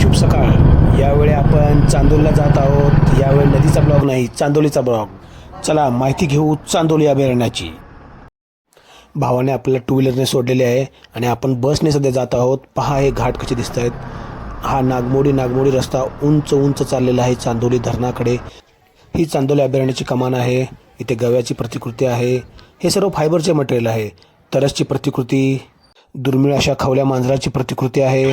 शुभ सकाळ. यावेळी आपण चांदोलीला जात आहोत. यावेळी नदीचा ब्लॉग नाही चांदोलीचा ब्लॉग चला माहिती घेऊ चांदोली अभयारण्याची. भावाने आपल्याला टू व्हीलरने सोडलेले आहे आणि आपण बसने सध्या जात आहोत. पहा हे घाट कसे दिसत आहेत हा नागमोडी नागमोडी रस्ता उंच उंच चाललेला आहे चांदोली धरणाकडे. ही चांदोली अभयारण्याची कमान आहे. इथे गव्याची प्रतिकृती आहे. हे सर्व फायबरचे मटेरियल आहे. तरसची प्रतिकृती दुर्मिळ अशा खवल्या मांजराची प्रतिकृती आहे.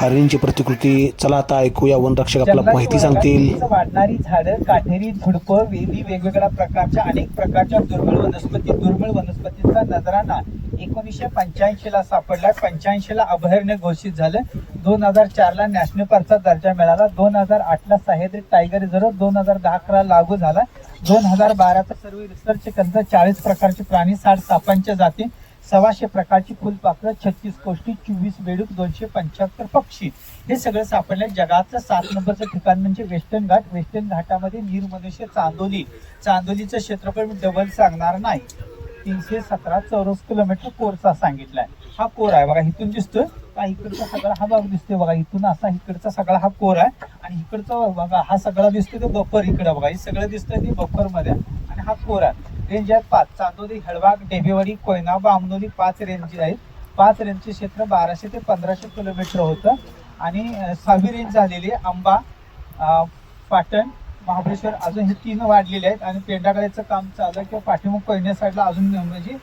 हरिणची प्रतिकृती. चला आता ऐकूया वनरक्षक आपल्याला माहिती सांगतील. वाढणारी झाडं काटेरी झुडपं वेली वेगवेगळ्या प्रकारच्या अनेक प्रकारच्या दुर्मिळ वनस्पती दुर्मिळ वनस्पतींचा नजराना एकोणीसशे पंच्याऐंशी ला सापडला पंच्याऐंशी ला अभयारण्य घोषित झालं. दोन हजार चार ला नॅशनल पार्कचा दर्जा मिळाला. दोन हजार आठ ला सह्याद्री टायगर रिझर्व दोन हजार दहा अकरा लागू झाला. दोन हजार बाराचा सर्व रिसर्च केंद्र चाळीस प्रकारचे प्राणी साठ सापांच्या जाती सव्वाशे प्रकारची फुलपाखरं छत्तीस कोष्टी चोवीस बेडूक दोनशे पंच्याहत्तर पक्षी. हे सगळं सापडलं. जगातलं सात नंबरचं ठिकाण म्हणजे वेस्टर्न घाट. वेस्टर्न घाटामध्ये नीरमनुष्य चांदोली. चांदोलीचं क्षेत्रफळ मी डबल सांगणार नाही. तीनशे सतरा चौरस किलोमीटर कोरचा सांगितलाय. हा कोर आहे. बघा इथून दिसतोय. का इकडचा सगळा हा भाग दिसतोय. बघा इथून असा इकडचा सगळा हा कोर आहे. आणि इकडचा बघा हा सगळा दिसतोय तो बफर इकडे. बघा हे सगळं दिसतंय ते बफरमध्ये आहे. आणि हा कोर आहे. रेंज आहेत पाच चांदोली हळवाग डेबेवाडी कोयना बामनोली पाच रेंज आहेत. पाच रेंजचे क्षेत्र बाराशे ते पंधराशे किलोमीटर होतं. आणि सहावी रेंज झालेली आहे आंबा पाटण महाबळेश्वर. अजून हे तीन वाढलेले आहेत आणि पेंडाकड्याचं काम चालू आहे किंवा पाठीमुख कोयना साईडला अजून म्हणजे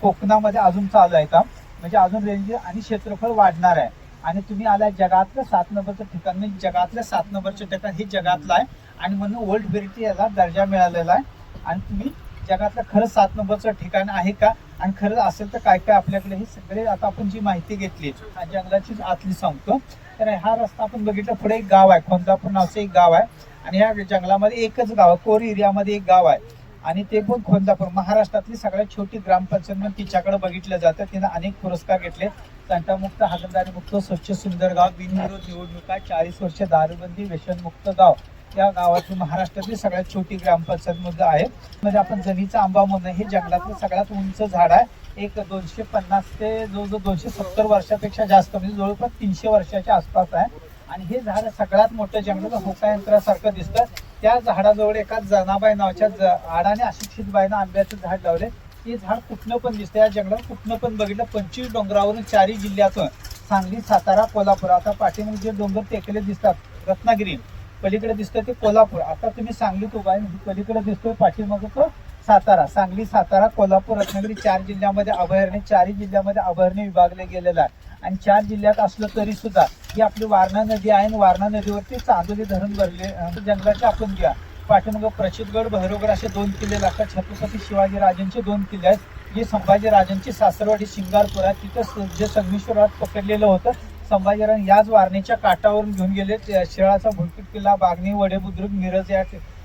कोकणामध्ये अजून चालू आहे काम. म्हणजे अजून रेंज आणि क्षेत्रफळ वाढणार आहे. आणि तुम्ही आला जगातलं सात नंबरचं ठिकाण. म्हणजे जगातलं सात नंबरचं ठिकाण हे जगातलं आहे. आणि म्हणून वर्ल्ड हेरिटेज याला दर्जा मिळालेला आहे. आणि तुम्ही जगातलं खरंच सात नंबरचं ठिकाण आहे का? आणि खरंच असेल तर काय काय आपल्याकडे हे सगळे आता आपण जी माहिती घेतली हा जंगलाची आतली सांगतो. तर हा रस्ता आपण बघितला पुढे एक गाव आहे. खोंदापूर नावचं एक गाव आहे. आणि ह्या जंगलामध्ये एकच गाव आहे. कोर एरियामध्ये एक गाव आहे. आणि ते पण खोंदापूर महाराष्ट्रातली सगळ्यात छोटी ग्रामपंचायत म्हणून तिच्याकडे बघितलं जातं. तिनं अनेक पुरस्कार घेतले. तंटामुक्त हागणदारी मुक्त स्वच्छ सुंदर गाव बिनविरोध निवडणुका चाळीस वर्ष दारूबंदी व्यसनमुक्त गाव. या गावातून महाराष्ट्रातली सगळ्यात छोटी ग्रामपंचायत मध्ये आहे. म्हणजे आपण जनीचा आंबा म्हणून हे जंगलातलं सगळ्यात उंच झाड आहे. एक दोनशे पन्नास ते जवळजवळ दोनशे सत्तर वर्षापेक्षा जास्त म्हणजे जवळपास तीनशे वर्षाच्या आसपास आहे. आणि हे झाड सगळ्यात मोठं जंगल होका यंत्रासारखं दिसतं. त्या झाडाजवळ एका जनाबाई नावाच्या झाडाने अशिक्षितबाईनं आंब्याचं झाड लावले. हे झाड कुठनं पण दिसतं. या जंगलात कुठनं पण बघितलं पंचवीस डोंगरावरून चारही जिल्ह्यातून सांगली सातारा कोल्हापूर. आता पाठीमागे जे डोंगर टेकले दिसतात रत्नागिरी. पलीकडे दिसतोय ते कोल्हापूर. आता तुम्ही सांगलीत उभा आहे म्हणजे पलीकडे दिसतोय पाठीमाग तो सातारा. सांगली सातारा कोल्हापूर रत्नागिरी चार जिल्ह्यामध्ये अभयारण्य चारही जिल्ह्यामध्ये अभयारण्य विभागले गेलेलं आहे. आणि चार जिल्ह्यात असलं तरी सुद्धा ही आपली वारणा नदी आहे आणि वारणा नदीवरती चांदोली धरण भरले जंगलाचे आपण घ्या. पाठीमागं प्रचितगड भैरवगड असे दोन किल्ले लागतात. छत्रपती शिवाजी राजांचे दोन किल्ले आहेत. जे संभाजी राजांची सासरवाडी शिंगारपूर आहे तिथं जे संगमेश्वरात पकडलेलं होतं संभाजीराव याच वारणीच्या काठावरून घेऊन गेले. ते शिळाचा किल्ला बागणी वडेबुद्रुक मिरज या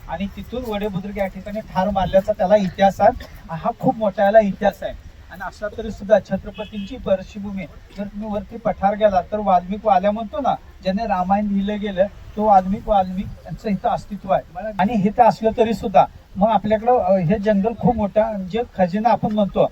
आणि तिथून वडेबुद्रुक या ठिकाणी ठार मारल्याचा त्याला इतिहास आहे. हा खूप मोठा याला इतिहास आहे. आणि अशा तरी सुद्धा छत्रपतींची पार्श्वभूमी जर तुम्ही वरती पठार गेला तर वाल्मिक वाल्या म्हणतो ना ज्याने रामायण लिहिलं गेलं तो वाल्मिक वाल्मिक यांचं इथं अस्तित्व आहे. आणि हे तर असलं तरी सुद्धा. मग आपल्याकडं हे जंगल खूप मोठं जे खजिना आपण म्हणतो